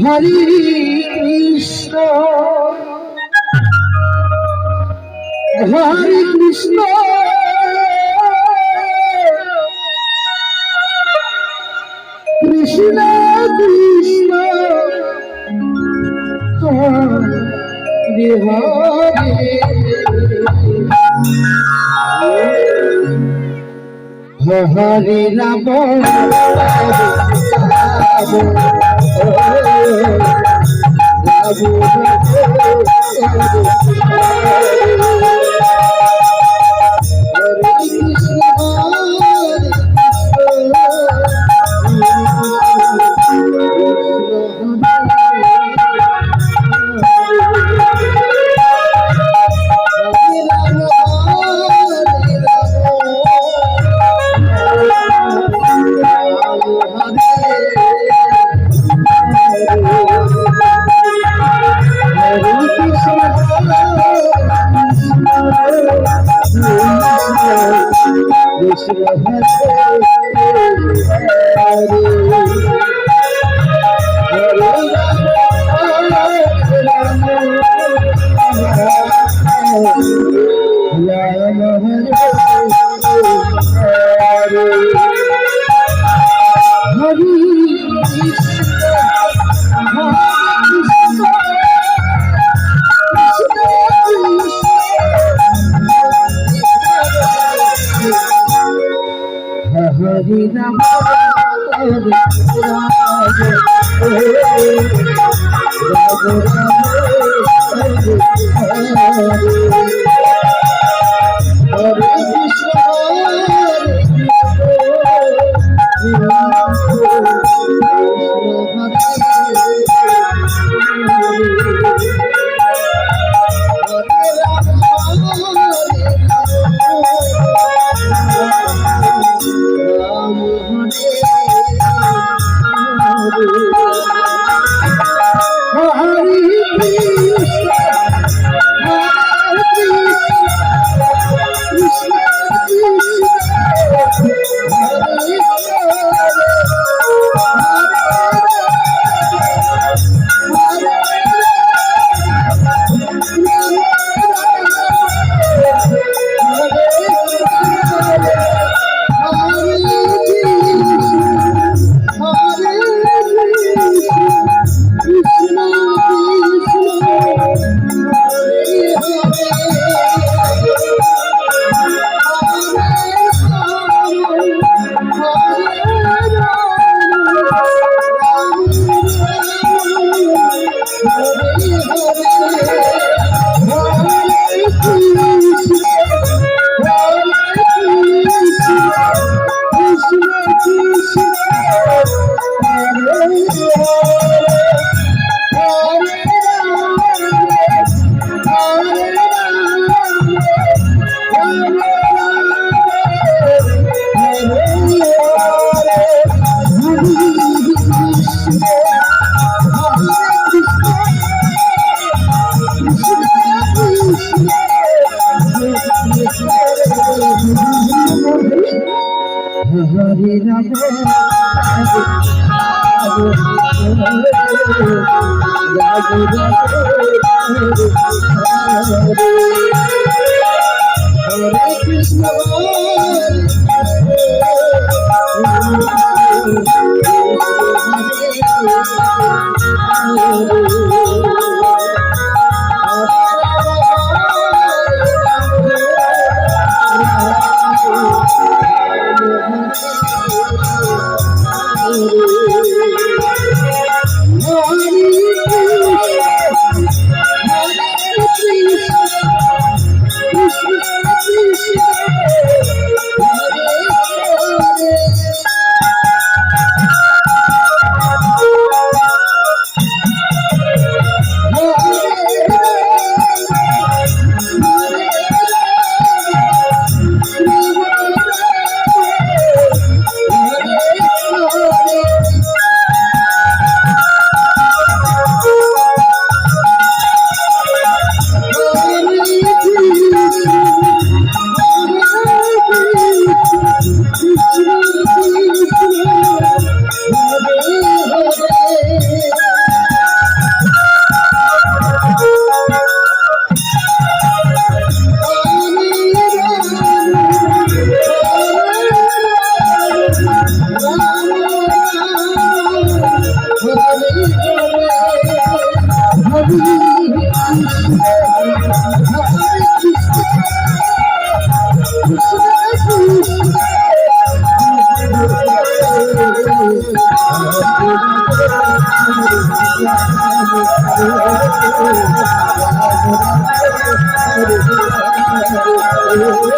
Hare Krishna Hare Krishna Hare Ram Ram Hari Ram Hare Hare Ram Oh,